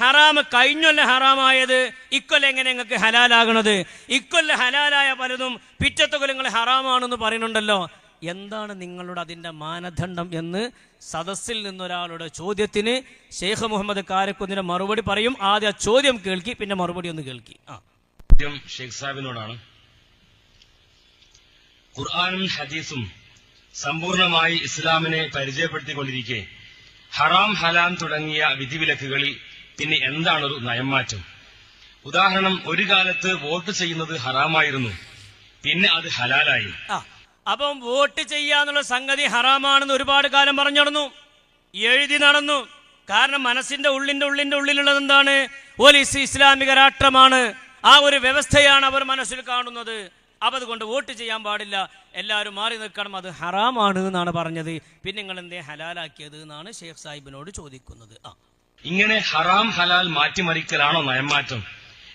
ഹറാമ് കഴിഞ്ഞൊല്ല ഹറാമായത് ഇക്കൊല്ലം എങ്ങനെ നിങ്ങൾക്ക് ഹലാലാകണത്? ഇക്കൊല്ലം ഹലാലായ പലതും പിറ്റത്തെ കൊല്ലങ്ങൾ ഹറാമാണെന്ന് പറയുന്നുണ്ടല്ലോ. എന്താണ് നിങ്ങളുടെ അതിന്റെ മാനദണ്ഡം എന്ന് സദസ്സിൽ നിന്നൊരാളുടെ ചോദ്യത്തിന് ഷെയ്ഖ് മുഹമ്മദ് കാരക്കുന്നിന്റെ മറുപടി പറയും. ആദ്യം ആ ചോദ്യം കേൾക്കി പിന്നെ മറുപടി ഒന്ന് കേൾക്കി. ആ. ഷെയ്ഖ് സാഹിബിനോടാണ്. ഖുർആാനും ഹദീസും സമ്പൂർണമായി ഇസ്ലാമിനെ പരിചയപ്പെടുത്തിക്കൊണ്ടിരിക്കെ. ഹറാം ഹലാം തുടങ്ങിയ വിധിവിലക്കുകളിൽ പിന്നെ എന്താണ് ഒരു നയംമാറ്റം? ഉദാഹരണം ഒരു കാലത്ത് വോട്ട് ചെയ്യുന്നത് ഹറാമായിരുന്നു. പിന്നെ അത് ഹലാലായി. അപ്പം വോട്ട് ചെയ്യാന്നുള്ള സംഗതി ഹറാമാണെന്ന് ഒരുപാട് കാലം പറഞ്ഞു നടന്നു. എഴുതി നടന്നു. കാരണം മനസ്സിന്റെ ഉള്ളിന്റെ ഉള്ളിന്റെ ഉള്ളിലുള്ളത് എന്താണ്? പോലീസ് ഇസ്ലാമിക രാഷ്ട്രമാണ്. ആ ഒരു വ്യവസ്ഥയാണ് അവർ മനസ്സിൽ കാണുന്നത്. അപ്പൊ അതുകൊണ്ട് വോട്ട് ചെയ്യാൻ പാടില്ല. എല്ലാവരും മാറി നിൽക്കണം. അത് ഹറാമാണ് എന്നാണ് പറഞ്ഞത്. പിന്നെ നിങ്ങൾ എന്തേ ഹലാലാക്കിയത് എന്നാണ് ഷെയ്ഖ് സാഹിബിനോട് ചോദിക്കുന്നത്. ആ. ഇങ്ങനെ ഹറാം ഹലാൽ മാറ്റിമറിക്കലാണോ നയംമാറ്റം?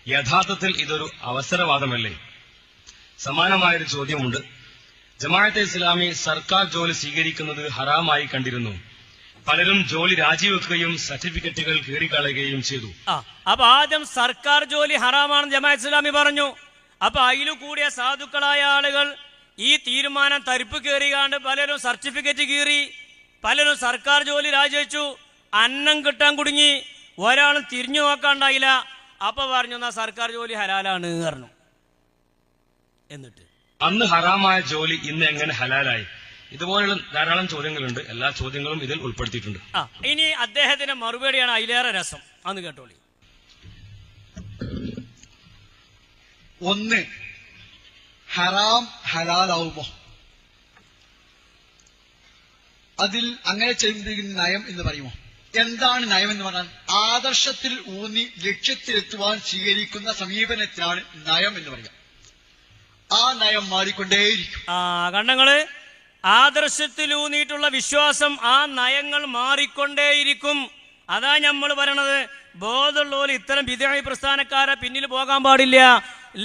യഥാർത്ഥത്തിൽ ഇതൊരു അവസരവാദമല്ലേ? സമാനമായൊരു ചോദ്യമുണ്ട്. ജമാഅത്തെ ഇസ്ലാമി സർക്കാർ ജോലി സ്വീകരിക്കുന്നത് ഹറാമായി കണ്ടിരുന്നു. പലരും ജോലി രാജിവെക്കുകയും സർട്ടിഫിക്കറ്റുകൾ കീറിക്കളയുകയും ചെയ്തു. അപ്പൊ ആദ്യം സർക്കാർ ജോലി ഹറാമാണെന്ന് ജമാഅത്ത് ഇസ്ലാമി പറഞ്ഞു. അപ്പൊ അതിലു കൂടിയ സാധുക്കളായ ആളുകൾ ഈ തീരുമാനം തരിപ്പ് കയറിയാണ്ട് പലരും സർട്ടിഫിക്കറ്റ് കീറി പലരും സർക്കാർ ജോലി രാജിവെച്ചു. അന്നം കിട്ടാൻ കുടുങ്ങി ഒരാളും തിരിഞ്ഞു നോക്കാണ്ടായില്ല. അപ്പൊ പറഞ്ഞു എന്നാ സർക്കാർ ജോലി ഹലാലാണ് പറഞ്ഞു. എന്നിട്ട്. അന്ന് ഹറാമായ ജോലി ഇന്ന് എങ്ങനെ ഹലാലായി? ഇതുപോലെയുള്ള ധാരാളം ചോദ്യങ്ങളുണ്ട്. എല്ലാ ചോദ്യങ്ങളും ഇതിൽ ഉൾപ്പെടുത്തിയിട്ടുണ്ട്. ആ ഇനി അദ്ദേഹത്തിന്റെ മറുപടിയാണ് അതിലേറെ രസം. അന്ന് കേട്ടോളി. ഒന്ന് ഹറാം ഹലാലാവുമോ? അതിൽ അങ്ങനെ ചെയ്യുന്നതിന് നയം എന്ന് പറയുമോ? എന്താണ് നയം എന്ന് പറഞ്ഞാൽ ആദർശത്തിൽ ഊന്നി ലക്ഷ്യത്തിലെത്തുവാൻ സ്വീകരിക്കുന്ന സമീപനത്തിനാണ് നയം എന്ന് പറയുക. ആ നയം മാറിക്കൊണ്ടേയിരിക്കും. ആ കണ്ണങ്ങൾ ആദർശത്തിൽ ഊന്നിയിട്ടുള്ള വിശ്വാസം ആ നയങ്ങൾ മാറിക്കൊണ്ടേയിരിക്കും. അതാ നമ്മൾ പറയണത്. ബോധമുള്ളവർ ഇത്തരം വിധേയ പ്രസ്ഥാനക്കാരെ പിന്നിൽ പോകാൻ പാടില്ല.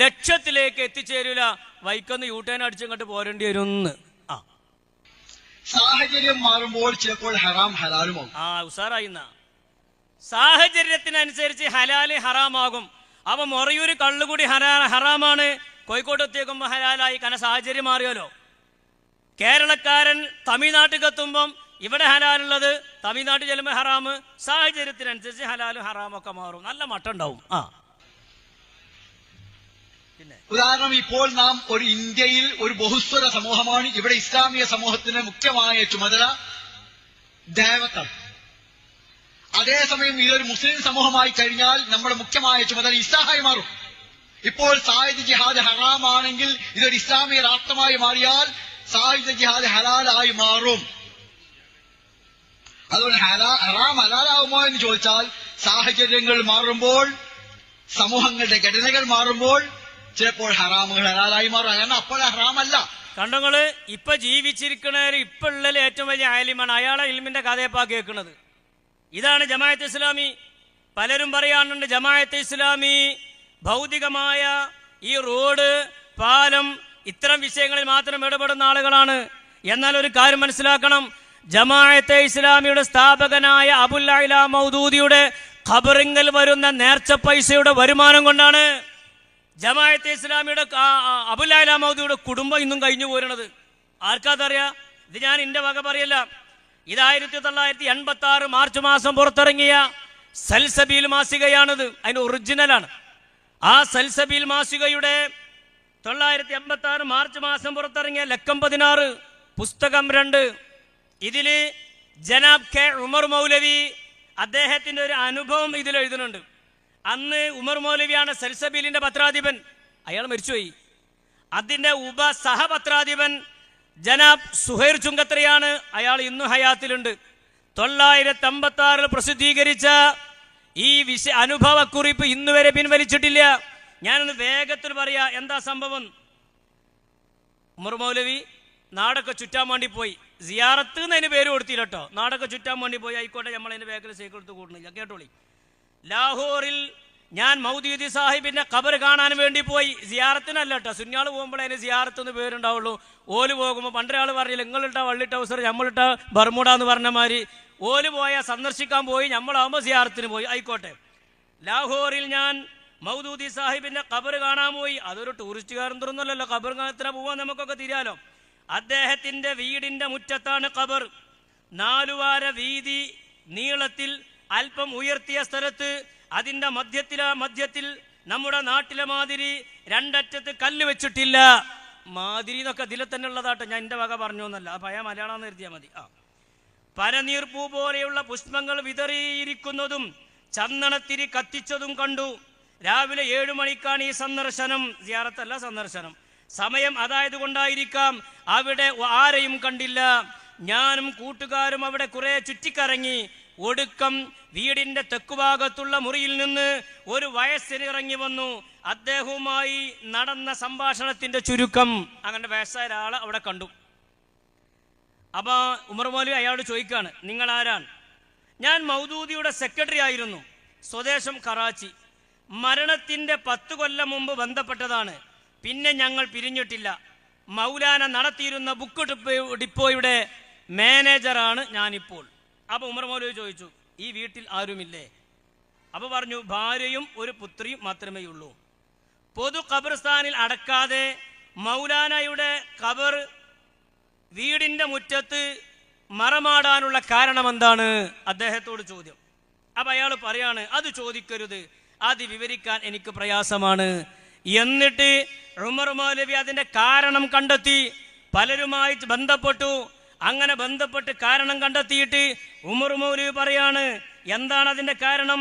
ലക്ഷ്യത്തിലേക്ക് എത്തിച്ചേരില്ല. വൈക്കൊന്ന് യൂട്ടേൺ അടിച്ചിങ്ങോട്ട് പോരേണ്ടി വരും സാഹചര്യം മാറുമ്പോൾ ചിലപ്പോൾ ഹറാം ഹലാലുമാകും. ആ ഉസാറായിന്ന സാഹചര്യത്തിനനുസരിച്ച് ഹലാൽ ഹറാമാകും. അപ്പൊ മൊറയൂര് കള്ളുകൂടി ഹരാ ഹറാമാണ്. കോഴിക്കോട്ട് എത്തിയേക്കുമ്പോ ഹലാലായി. കാരണം സാഹചര്യം മാറിയല്ലോ. കേരളക്കാരൻ തമിഴ്നാട്ടിൽ എത്തുമ്പം ഇവിടെ ഹലാലുള്ളത് തമിഴ്നാട്ടിൽ ചെല്ലുമ്പോൾ ഹറാമ് സാഹചര്യത്തിനനുസരിച്ച് ഹലാലും ഹറാമൊക്കെ മാറും. നല്ല മട്ടുണ്ടാവും ആ. ഉദാഹരണം ഇപ്പോൾ നാം ഒരു ഇന്ത്യയിൽ ഒരു ബഹുസ്വര സമൂഹമാണ്. ഇവിടെ ഇസ്ലാമിക സമൂഹത്തിന് മുഖ്യമായ ചുമതല ദേവത്വം അതേസമയം ഇതൊരു മുസ്ലിം സമൂഹമായി കഴിഞ്ഞാൽ നമ്മുടെ മുഖ്യമായ ചുമതല ഇസ്ലാഹായി മാറും. ഇപ്പോൾ സായുധ ജിഹാദ് ഹറാമാണെങ്കിൽ ഇതൊരു ഇസ്ലാമിക രാഷ്ട്രമായി മാറിയാൽ സായുധ ജിഹാദ് ഹലാലായി മാറും. അതുകൊണ്ട് ഹലാ ഹറാം ഹലാലാവുമോ എന്ന് ചോദിച്ചാൽ സാഹചര്യങ്ങൾ മാറുമ്പോൾ സമൂഹങ്ങളുടെ ഘടനകൾ മാറുമ്പോൾ ചിലപ്പോൾ ഹറാമുകൾ ഹലാലായി മാറും. കാരണം അപ്പോൾ ഹറാമല്ല. കണ്ടങ്ങൾ ഇപ്പൊ ജീവിച്ചിരിക്കുന്നവര് ഇപ്പൊ ഉള്ളതിൽ ഏറ്റവും വലിയ ആലിമാണ് അയാളെ ഇൽമിന്റെ കഥയപ്പാ കേൾക്കുന്നത്. ഇതാണ് ജമായത്ത് ഇസ്ലാമി. പലരും പറയാനുണ്ട് ജമായത്ത് ഇസ്ലാമി ഭൗതികമായ ഈ റോഡ് പാലം ഇത്തരം വിഷയങ്ങളിൽ മാത്രം ഇടപെടുന്ന ആളുകളാണ്. എന്നാൽ ഒരു കാര്യം മനസ്സിലാക്കണം. ജമായത്തെ ഇസ്ലാമിയുടെ സ്ഥാപകനായ അബുല്ല മൗദൂദിയുടെ ഖബറിങ്കൽ വരുന്ന നേർച്ച പൈസയുടെ വരുമാനം കൊണ്ടാണ് ജമായത്തെ ഇസ്ലാമിയുടെ അബുലാല മൗദിയുടെ കുടുംബം ഇന്നും കഴിഞ്ഞു പോരണത് ആർക്കാതറിയാ? ഇത് ഞാൻ എന്റെ വക പറയല്ല. ഇത് ആയിരത്തി തൊള്ളായിരത്തി എൺപത്തി ആറ് മാർച്ച് മാസം പുറത്തിറങ്ങിയ സൽസബീൽ മാസികയാണിത്. അതിന്റെ ഒറിജിനലാണ് ആ സൽസബീൽ മാസികയുടെ തൊള്ളായിരത്തി എൺപത്തി ആറ് മാർച്ച് മാസം പുറത്തിറങ്ങിയ ലക്കം പതിനാറ് പുസ്തകം രണ്ട്. ഇതിൽ ജനാബ് കെ ഉമർ മൗലവി അദ്ദേഹത്തിന്റെ ഒരു അനുഭവം ഇതിൽ എഴുതുന്നുണ്ട് അന്ന് ഉമർ മൗലവിയാണ് സെൽസബീലിന്റെ പത്രാധിപൻ. അയാൾ മരിച്ചുപോയി. അതിന്റെ ഉപ സഹപത്രാധിപൻ ജനാബ് സുഹൈർ ചുങ്കത്രയാണ് അയാൾ ഇന്നും ഹയാത്തിലുണ്ട്. തൊള്ളായിരത്തി അമ്പത്തി ആറിൽ പ്രസിദ്ധീകരിച്ച ഈ വിശ അനുഭവക്കുറിപ്പ് ഇന്നുവരെ പിൻവലിച്ചിട്ടില്ല. ഞാനൊന്ന് വേഗത്തിൽ പറയാ എന്താ സംഭവം? ഉമർ മൗലവി നാടൊക്കെ ചുറ്റാൻ വേണ്ടി പോയി. സിയാറത്ത് എന്ന് അതിന് പേര് കൊടുത്തില്ല കേട്ടോ. നാടൊക്കെ ചുറ്റാൻ വേണ്ടി പോയി. ആയിക്കോട്ടെ നമ്മൾ അതിന്റെ വേഗത്തിൽ സൈക്കിൾ എടുത്ത് കൂടുന്നില്ല. കേട്ടോളി. ലാഹോറിൽ ഞാൻ മൗദീദി സാഹിബിന്റെ ഖബർ കാണാൻ വേണ്ടി പോയി. സിയാറത്തിനല്ല കേട്ടോ. സുന്യാൾ പോകുമ്പോൾ അതിന് സിയാറത്ത് എന്ന് പേരുണ്ടാവുള്ളൂ. ഓൽ പോകുമ്പോൾ പണ്ടൊരാൾ പറഞ്ഞില്ല നിങ്ങളിട്ട വള്ളിട്ട അവസരം നമ്മളിട്ട ബർമുട എന്ന് പറഞ്ഞ മാതിരി. ഓൽ പോയാൽ സന്ദർശിക്കാൻ പോയി ഞമ്മളാവുമ്പോൾ സിയാറത്തിന് പോയി. ആയിക്കോട്ടെ. ലാഹോറിൽ ഞാൻ മൗദൂദി സാഹിബിന്റെ ഖബർ കാണാൻ പോയി. അതൊരു ടൂറിസ്റ്റുകാരൻ തുറന്നല്ലോ ഖബർ എത്ര പോവാൻ നമുക്കൊക്കെ തിരിയാലോ. അദ്ദേഹത്തിന്റെ വീടിന്റെ മുറ്റത്താണ് ഖബർ. നാലുവാര വീതി നീളത്തിൽ അല്പം ഉയർത്തിയ സ്ഥലത്ത് അതിന്റെ മധ്യത്തില മധ്യത്തിൽ നമ്മുടെ നാട്ടിലെ മാതിരി രണ്ടറ്റത്ത് കല്ല് വെച്ചിട്ടില്ല. മാതിരി എന്നൊക്കെ ഇതിലെ തന്നെ ഉള്ളതാട്ടോ. ഞാൻ എന്റെ വക പറഞ്ഞു എന്നല്ല. ആ പഴയ മലയാളം എഴുതിയാൽ മതി. ആ. പരനീർപ്പൂ പോലെയുള്ള പുഷ്പങ്ങൾ വിതറിയിരിക്കുന്നതും ചന്ദനത്തിരി കത്തിച്ചതും കണ്ടു. രാവിലെ ഏഴു മണിക്കാണ് ഈ സന്ദർശനം. സിയാറത്തല്ല സന്ദർശനം. സമയം അതായത് കൊണ്ടായിരിക്കാം. അവിടെ ആരെയും കണ്ടില്ല. ഞാനും കൂട്ടുകാരും അവിടെ കുറെ ചുറ്റിക്കറങ്ങി ഒടുക്കം വീടിന്റെ തെക്കുഭാഗത്തുള്ള മുറിയിൽ നിന്ന് ഒരു വയസ്സിന് ഇറങ്ങി വന്നു. അദ്ദേഹവുമായി നടന്ന സംഭാഷണത്തിന്റെ ചുരുക്കം അങ്ങനെ വയസ്സായ ഒരാൾ അവിടെ കണ്ടു. അപ്പൊ ഉമർ മൗലവി അയാളോട് ചോദിക്കാണ് നിങ്ങൾ ആരാണ് ഞാൻ മൗദൂദിയുടെ സെക്രട്ടറി ആയിരുന്നു സ്വദേശം കറാച്ചി. മരണത്തിന്റെ പത്ത് കൊല്ലം മുമ്പ് ബന്ധപ്പെട്ടതാണ്. പിന്നെ ഞങ്ങൾ പിരിഞ്ഞിട്ടില്ല. മൗലാന നടത്തിയിരുന്ന ബുക്ക് ഡിപ്പോ- ഡിപ്പോയുടെ മാനേജറാണ് ഞാനിപ്പോൾ. അപ്പൊ ഉമർ മൗലവി ചോദിച്ചു ഈ വീട്ടിൽ ആരുമില്ലേ? അപ്പൊ പറഞ്ഞു ഭാര്യയും ഒരു പുത്രിയും മാത്രമേ ഉള്ളൂ. പൊതു ഖബർസ്ഥാനിൽ അടക്കാതെ മൗലാനയുടെ ഖബർ വീടിന്റെ മുറ്റത്ത് മറമാടാനുള്ള കാരണം എന്താണ് അദ്ദേഹത്തോട് ചോദ്യം. അപ്പൊ അയാൾ പറയാണ് അത് ചോദിക്കരുത്. അത് വിവരിക്കാൻ എനിക്ക് പ്രയാസമാണ്. എന്നിട്ട് ഉമർ മൗലവി അതിന്റെ കാരണം കണ്ടെത്തി. പലരുമായി ബന്ധപ്പെട്ടു. അങ്ങനെ ബന്ധപ്പെട്ട് കാരണം കണ്ടെത്തിയിട്ട് ഉമർ മൗലി പറയാണ് എന്താണ് അതിന്റെ കാരണം?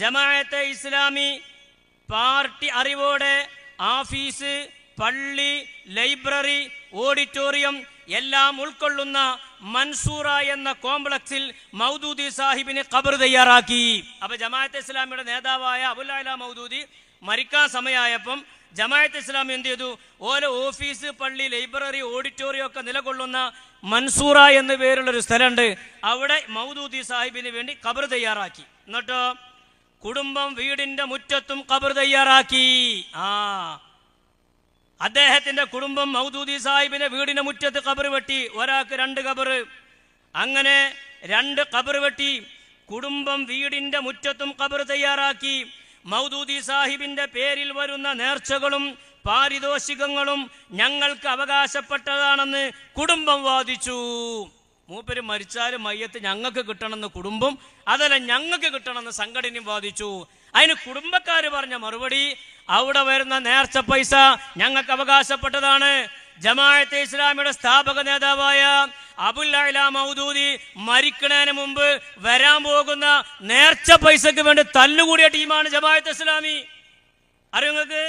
ജമാഅത്തെ ഇസ്ലാമി പാർട്ടി അറിവോടെ ആഫീസ് പള്ളി ലൈബ്രറി ഓഡിറ്റോറിയം എല്ലാം ഉൾക്കൊള്ളുന്ന മൻസൂറ എന്ന കോംപ്ലക്സിൽ മൗദൂദി സാഹിബിനെ കബർ തയ്യാറാക്കി. അപ്പൊ ജമാഅത്തെ ഇസ്ലാമിയുടെ നേതാവായ അബുല്ല മൗദൂദി മരിക്കാൻ സമയമായപ്പം ജമാഅത്ത് ഇസ്ലാം എന്ത് ചെയ്തു? ഓരോ ഓഫീസ് പള്ളി ലൈബ്രറി ഓഡിറ്റോറിയം ഒക്കെ നിലകൊള്ളുന്ന മൻസൂറ എന്ന പേരുള്ള ഒരു സ്ഥലമുണ്ട്. അവിടെ മൗദൂദി സാഹിബിന് വേണ്ടി കബർ തയ്യാറാക്കി. എന്നിട്ടോ? കുടുംബം വീടിന്റെ മുറ്റത്തും കബർ തയ്യാറാക്കി. ആ. അദ്ദേഹത്തിന്റെ കുടുംബം മൗദൂദി സാഹിബിന്റെ വീടിന്റെ മുറ്റത്ത് കബർ വെട്ടി. ഒരാൾക്ക് രണ്ട് കബർ അങ്ങനെ രണ്ട് കബർ വെട്ടി. കുടുംബം വീടിന്റെ മുറ്റത്തും കബർ തയ്യാറാക്കി. മൗദൂദി സാഹിബിന്റെ പേരിൽ വരുന്ന നേർച്ചകളും പാരിതോഷികങ്ങളും ഞങ്ങൾക്ക് അവകാശപ്പെട്ടതാണെന്ന് കുടുംബം വാദിച്ചു. മൂപ്പര് മരിച്ചാൽ മയ്യത്ത് ഞങ്ങൾക്ക് കിട്ടണമെന്ന് കുടുംബം അതല്ല ഞങ്ങൾക്ക് കിട്ടണമെന്ന് സംഘടനയും വാദിച്ചു. അതിന് കുടുംബക്കാർ പറഞ്ഞ മറുപടി അവിടെ വരുന്ന നേർച്ച പൈസ ഞങ്ങൾക്ക് അവകാശപ്പെട്ടതാണ്. ജമാഅത്തെ ഇസ്ലാമിയുടെ സ്ഥാപക നേതാവായ അബുല്ല മൗദൂദി മരിക്കണതിന് മുമ്പ് വരാൻ പോകുന്ന നേർച്ച പൈസക്ക് വേണ്ടി തല്ലുകൂടിയ ടീമാണ് ജമാഅത്തെ ഇസ്ലാമി. അറിയോ നിങ്ങൾക്ക്?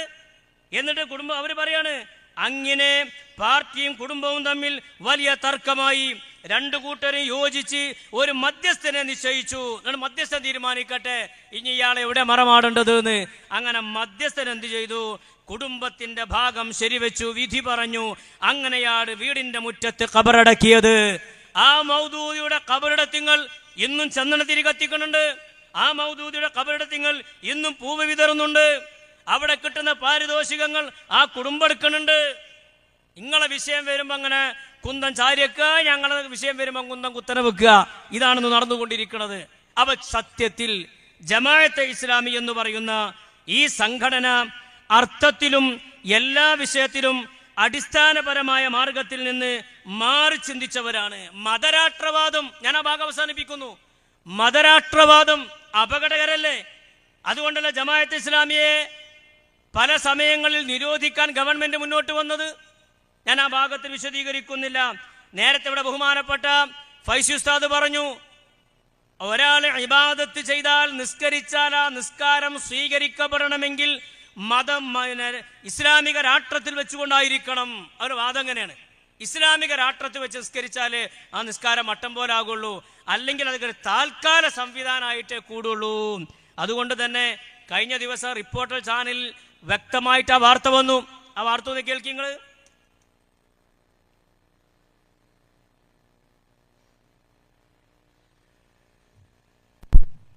എന്നിട്ട് കുടുംബം അവർ പറയാണ് അങ്ങനെ പാർട്ടിയും കുടുംബവും തമ്മിൽ വലിയ തർക്കമായി. രണ്ടു കൂട്ടരും യോജിച്ച് ഒരു മധ്യസ്ഥനെ നിശ്ചയിച്ചു. എന്നിട്ട് മധ്യസ്ഥൻ തീരുമാനിക്കട്ടെ ഇനി ഇയാളെ എവിടെ മറമാടേണ്ടത് എന്ന് അങ്ങനെ മധ്യസ്ഥൻ എന്ത് ചെയ്തു? കുടുംബത്തിന്റെ ഭാഗം ശരിവെച്ചു വിധി പറഞ്ഞു. അങ്ങനെയാണ് വീടിന്റെ മുറ്റത്ത് കബറടക്കിയത്. ആ മൗദൂദിയുടെ കബറിടത്തിങ്ങൾ ഇന്നും ചന്ദനത്തിരി കത്തിക്കുന്നുണ്ട്. ആ മൗദൂദിയുടെ കബറിടത്തിങ്ങൾ ഇന്നും പൂവ് വിതറുന്നുണ്ട്. അവിടെ കിട്ടുന്ന പാരിതോഷികങ്ങൾ ആ കുടുംബം എടുക്കുന്നുണ്ട്. നിങ്ങളെ വിഷയം വരുമ്പോ അങ്ങനെ കുന്തം ചാരിയൊക്കെ ഞങ്ങളെ വിഷയം വരുമ്പോ കുന്തം കുത്തനെ വെക്കുക. ഇതാണെന്ന് നടന്നുകൊണ്ടിരിക്കുന്നത്. അവ സത്യത്തിൽ ജമാഅത്തെ ഇസ്ലാമി എന്ന് പറയുന്ന ഈ സംഘടന അർത്ഥത്തിലും എല്ലാ വിഷയത്തിലും അടിസ്ഥാനപരമായ മാർഗത്തിൽ നിന്ന് മാറി ചിന്തിച്ചവരാണ്. മതരാഷ്ട്രവാദം ഞാൻ ആ ഭാഗം അവസാനിപ്പിക്കുന്നു. മതരാഷ്ട്രവാദം അപകടകരല്ലേ? അതുകൊണ്ടല്ല ജമാഅത്ത് ഇസ്ലാമിയെ പല സമയങ്ങളിൽ നിരോധിക്കാൻ ഗവൺമെന്റ് മുന്നോട്ട് വന്നത്? ഞാൻ ആ ഭാഗത്തിൽ വിശദീകരിക്കുന്നില്ല. നേരത്തെ ഇവിടെ ബഹുമാനപ്പെട്ട ഫൈസി ഉസ്താദ് പറഞ്ഞു ഒരാൾ ഇബാദത്ത് ചെയ്താൽ നിസ്കരിച്ചാൽ ആ നിസ്കാരം സ്വീകരിക്കപ്പെടണമെങ്കിൽ മതം ഇസ്ലാമിക രാഷ്ട്രത്തിൽ വെച്ചുകൊണ്ടായിരിക്കണം. അവർ വാദം എങ്ങനെയാണ് ഇസ്ലാമിക രാഷ്ട്രത്തിൽ വെച്ച് നിസ്കരിച്ചാൽ ആ നിസ്കാരം മട്ടം പോലാകുള്ളൂ അല്ലെങ്കിൽ അതൊക്കെ താൽക്കാല സംവിധാനമായിട്ടേ കൂടുള്ളൂ. അതുകൊണ്ട് തന്നെ കഴിഞ്ഞ ദിവസം റിപ്പോർട്ടർ ചാനലിൽ വ്യക്തമായിട്ട് ആ വാർത്ത വന്നു. ആ വാർത്ത ഒന്ന് കേൾക്കി നിങ്ങൾ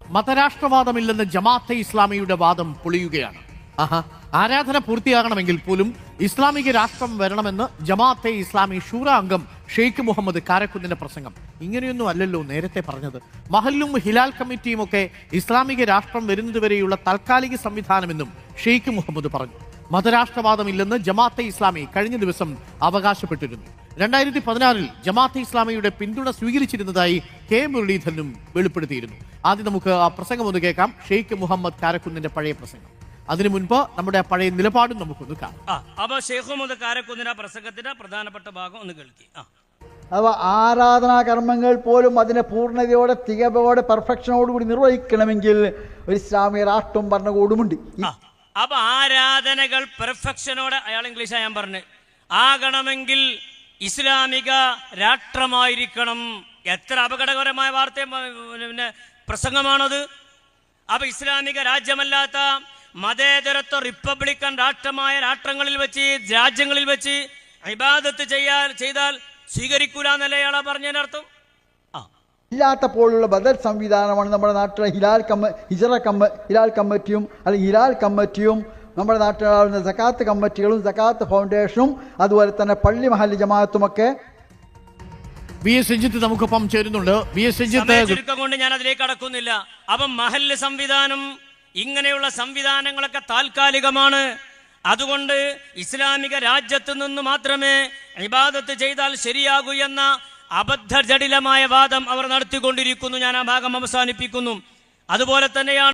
മതരാഷ്ട്രവാദമില്ലെന്ന് ജമാഅത്തെ ഇസ്ലാമിയുടെ വാദം പൊളിയുകയാണ്. ആഹാ. ആരാധന പൂർത്തിയാകണമെങ്കിൽ പോലും ഇസ്ലാമിക രാഷ്ട്രം വരണമെന്ന് ജമാഅത്തെ ഇസ്ലാമി ഷൂറ അംഗം ഷെയ്ഖ് മുഹമ്മദ് കാരക്കുന്നിന്റെ പ്രസംഗം. ഇങ്ങനെയൊന്നും അല്ലല്ലോ നേരത്തെ പറഞ്ഞത്. മഹല്ലും ഹിലാൽ കമ്മിറ്റിയും ഒക്കെ ഇസ്ലാമിക രാഷ്ട്രം വരുന്നതുവരെയുള്ള താൽക്കാലിക സംവിധാനമെന്നും ഷെയ്ഖ് മുഹമ്മദ് പറഞ്ഞു. മതരാഷ്ട്രവാദം മതരാഷ്ട്രവാദമില്ലെന്ന് ജമാഅത്തെ ഇസ്ലാമി കഴിഞ്ഞ ദിവസം അവകാശപ്പെട്ടിരുന്നു. രണ്ടായിരത്തി പതിനാറിൽ ജമാഅത്തെ ഇസ്ലാമിയുടെ പിന്തുണ സ്വീകരിച്ചിരുന്നതായി കെ മുരളീധരനും വെളിപ്പെടുത്തിയിരുന്നു. ആദ്യം നമുക്ക് ആ പ്രസംഗം ഒന്ന് കേൾക്കാം. ഷെയ്ഖ് മുഹമ്മദ് കാരക്കുന്നിന്റെ പഴയ പ്രസംഗം. അതിനു മുൻപ് നമ്മുടെ പഴയ നിലപാടും നമുക്കൊന്ന് കാണാം. ആ അപ്പൊ ഷെയ്ഖ് മുഹമ്മദ് കാരക്കുന്നിന്റെ ആ പ്രസംഗത്തിന്റെ പ്രധാനപ്പെട്ട ഭാഗം ഒന്ന് കേൾക്കി. അവ ആരാധനാ കർമ്മങ്ങൾ പോലും അതിനെ പൂർണതയോടെ തികവോടെ പെർഫെക്ഷനോടുകൂടി നിർവഹിക്കണമെങ്കിൽ ഒരു ഇസ്ലാമിക രാഷ്ട്രം ഭരണകൂടുമുണ്ട്. അപ്പൊ ആരാധനകൾ പെർഫെക്ഷനോടെ അയാൾ ഇംഗ്ലീഷാ ഞാൻ പറഞ്ഞു ആകണമെങ്കിൽ ഇസ്ലാമിക രാഷ്ട്രമായിരിക്കണം. എത്ര അപകടകരമായ വാർത്ത പിന്നെ പ്രസംഗമാണത്. അപ്പൊ ഇസ്ലാമിക രാജ്യമല്ലാത്ത മതേതരത്വ റിപ്പബ്ലിക്കൻ രാഷ്ട്രമായ രാഷ്ട്രങ്ങളിൽ വെച്ച് രാജ്യങ്ങളിൽ വെച്ച് ഇബാദത്ത് ചെയ്യാൻ ചെയ്താൽ സ്വീകരിക്കൂല എന്നല്ലേ അർത്ഥം? ആ. ഇല്ലാത്തപ്പോഴുള്ള ബദൽ സംവിധാനമാണ് നമ്മുടെ നാട്ടിലെ ഹിലാൽ കമ്മ ഹിജറ കമ്മ ഹിലാൽ കമ്മിറ്റിയും അല്ലെങ്കിൽ ഹിലാൽ കമ്മിറ്റിയും നമ്മുടെ നാട്ടിലുള്ള സക്കാത്ത് കമ്മിറ്റികളും സക്കാത്ത് ഫൗണ്ടേഷനും അതുപോലെ തന്നെ പള്ളി മഹല്ല് ജമാഅത്തുമൊക്കെ വി എസ് രഞ്ജിത്ത് നമുക്കൊപ്പം ചേരുന്നുണ്ട്. വി എസ് രഞ്ജിത്ത് ചുരുക്കം കൊണ്ട് ഞാൻ അതിലേക്ക് അടക്കുന്നില്ല അപ്പം മഹല്ല് സംവിധാനം ഇങ്ങനെയുള്ള സംവിധാനങ്ങളൊക്കെ താൽക്കാലികമാണ്. അതുകൊണ്ട് ഇസ്ലാമിക രാജ്യത്ത് നിന്ന് മാത്രമേ ഇബാദത്ത് ചെയ്താൽ ശരിയാകൂ എന്ന അബദ്ധ ജടിലമായ വാദം അവർ നടത്തിക്കൊണ്ടിരിക്കുന്നു. ഞാൻ ആ ഭാഗം അവസാനിപ്പിക്കുന്നു. അതുപോലെ തന്നെയാണ്